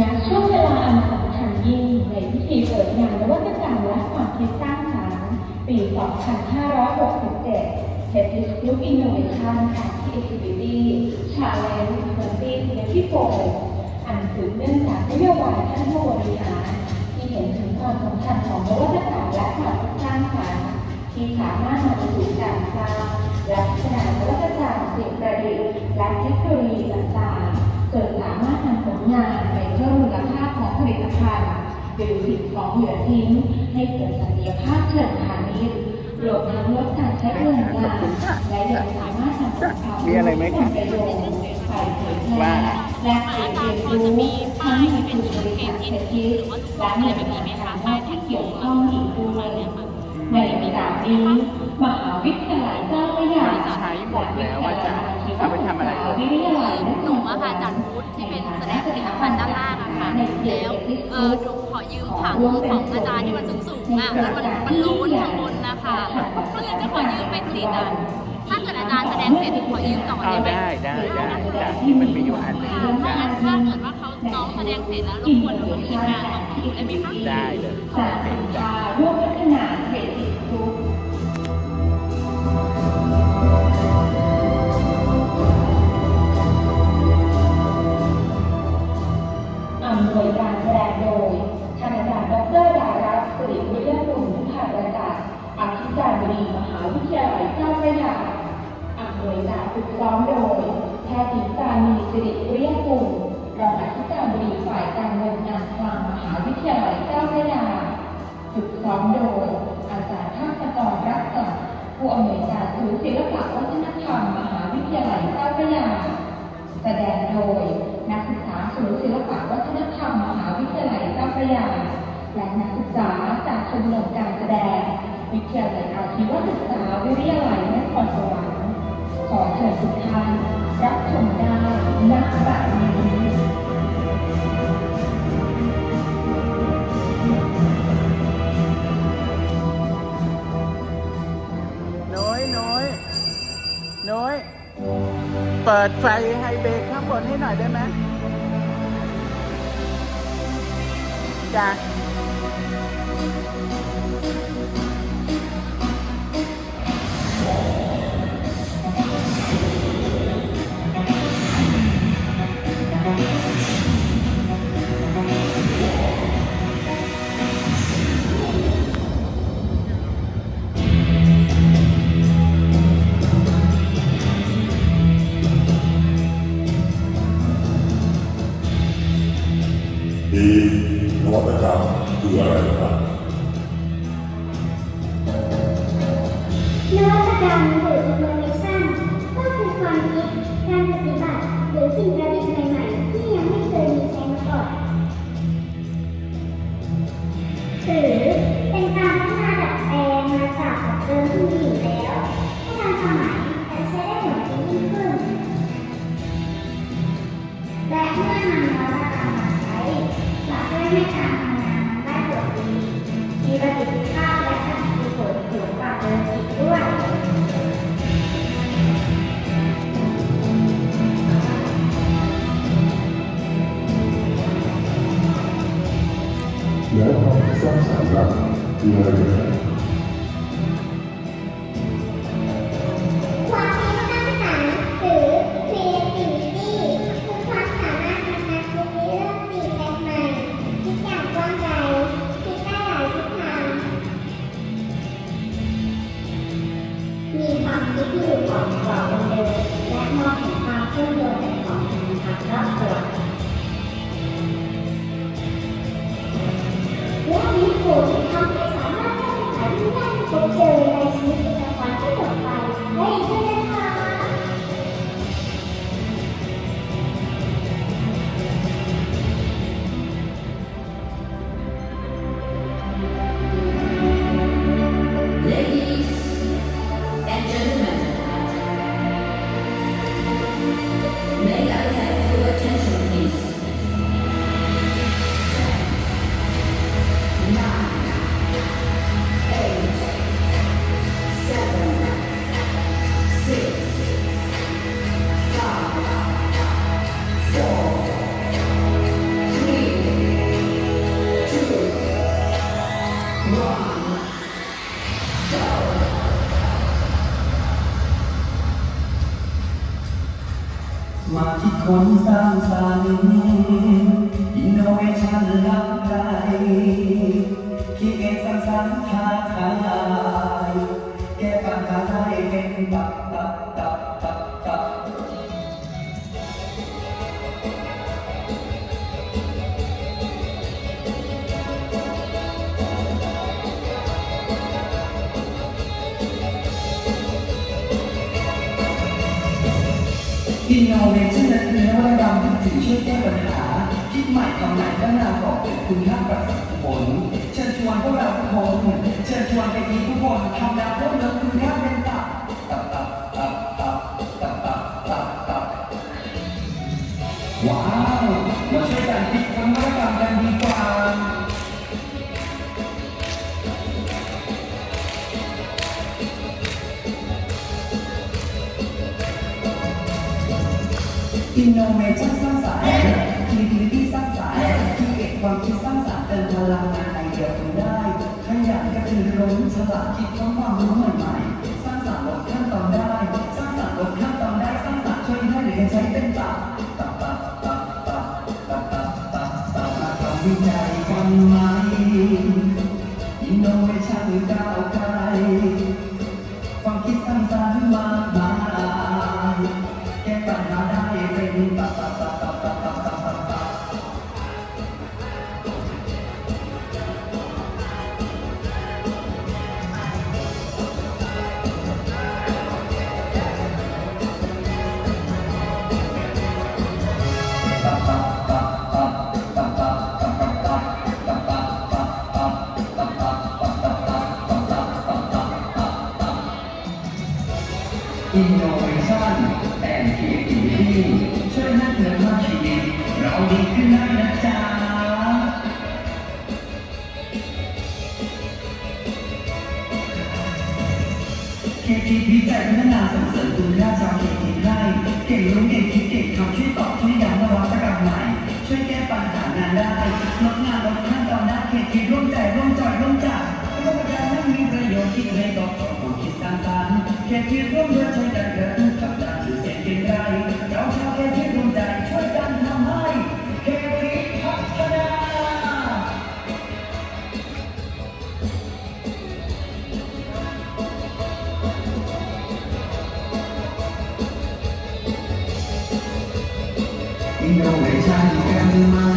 ณช่วงเวลาอันสำคัญยิ่งในพิธีเปิดงานนวัตกรรมและความคิดสร้างสรรค์ปี 2567 h e t i s Group Innovation Activity Challenge 2024อันสืบเนื่องจากนโยบายท่านผู้บริหารที่เห็นถึงความสำคัญของนวัตกรรมและความคิดสร้างสรรค์ที่สามารถนำไปสู่การสร้างและพัฒนานวัตกรรมสิ่งประดิษฐ์และเทคโนโลยีต่างๆ จนสามารถนำผลงานไปเพิ่มมูลค่าของผลิตภัณฑ์หรือสิ่งของเหลือทิ้งให้เกิดศักยภาพเชิงพาณิชย์รวมทั้งลดการใช้พลังงานและยังสามารถนำความมีอะไรไหมคะประโยชน์ไปเผยแพร่และเรียนรู้ทั้งในกลุ่มบริษัทเศรษฐกิจและหน่วยงานภายที่เกี่ยวข้องอีกด้วยในโอกานี้มหาวิทยาลัยเจ้าพระยาใช้หมดแล้วว่าจะ เอาไปทำอะไรมหาวิทยาลัยหนูอะค่ะจัดบูธที่เป็นแสดงผลิตภัณฑ์ด้านล่างอะค่ะแล้วเออหนูขอยืมถังของอาจารย์ที่มันสูงๆอะแล้วมันมันล้นข้างบนนะคะก็เลยจะขอยืมไปติดอะถ้าเกิดอาจารย์แสดงเสร็จขอยืมต่อเอาได้ไหมได้ได้ได้ได้ที่มันมีอยู่อันหนึงค่ะถ้าได้งั้นถ้าเกิดว่าเขาน้องแสดงเสร็จแล้วรบกวนหนูทีมงานของหนูได้ไหมคะได้เลยสาาฝึกซ้อมโดยแพทย์หญิงตานีสิริวิทยากุลรองอธิการบดีฝ่ายการเงินการคลังมหาวิทยาลัยเจ้าพระยาฝึกซ้อมโดย อาจารย์ภาคกรรักษัตริย์ผู้อำนวยการศูนย์ศิลปะวัฒนธรรมมหาวิทยาลัยเจ้าพระยา แสดงโดย นักศึกษาศูนย์ศิลปะวัฒนธรรมมหาวิทยาลัยเจ้าพระยา และนักศึกษาจากชมรมการแสดง วิทยาลัยอาชีวศึกษาวิทยาลัยนครสวรรค์ ขอเชิญทุกท่านรับชมได้ณบัดนี้น้อยน้อยน้อย เปิดไฟไฮเบรกข้างบนให้หน่อยได้ไหมจ้ะ นวัตกรรมหรือ innovation ก็คือความคิดการปฏิบัติหรือสิ่งประดิษฐ์ใหม่ๆะ มาคิดค้นสร้างสรรค์อินโนเวชั่นล้ำไกลคิดเองสร้างสรรค์ท้าทายแก้ปัญหาได้เป็นตับตับตับตับ ดินโนเวชั่นนั้นคือนวัตกรรมที่ถือช่วยแก้ปัญหาคิดใหม่ทำใหม่ด้านานก่อเป็นคุณค่าประสิทธิผลเชิญชวนพวกเราทุกคนเชิญชวนไปทีทุกคนทำดาวเพิ่มเติมคุณค่าเป็นตับตับตับตับตับตับตับตับตับว้าว อินโนเวชั่นสร้างสรรค์ creativity สร้างสรรค์ที่เก็บความคิดสร้างสรรค์เติมพลังงานไอเดียคุณได้ขยันกระตือร้นฉลาดคิดค้นความรู้ใหม่ๆ สร้างสรรค์ลดขั้นตอนได้ สร้างสรรค์ลดขั้นตอนได้ สร้างสรรค์ช่วยให้หรือใช้เป็นตับตับตับตับตับตับตับตับตับมาทำวิจัยกันไหมอินโนเวชั่นก้าวไกล ตับตับตับตับตับตับตับตับตับตับตับตับตับตับตับ ทีวิจัยพัฒนาส่งเสริมคุณค่าชาวเคทีให้เก่งรู้เก่งคิดเก่งทำช่วยตอบช่วยย้ำนวัตกรรมใหม่ ช่วยแก้ปัญหางานได้ลดงานลดขั้นตอนได้เคทีร่วมใจร่วมจอยร่วมจัดร่วมกันไม่มีประโยชน์ที่ให้ตอบโจทย์ความคิดสร้างสรรค์เคทีร่วมด้วย เราไม่ใช่กันมา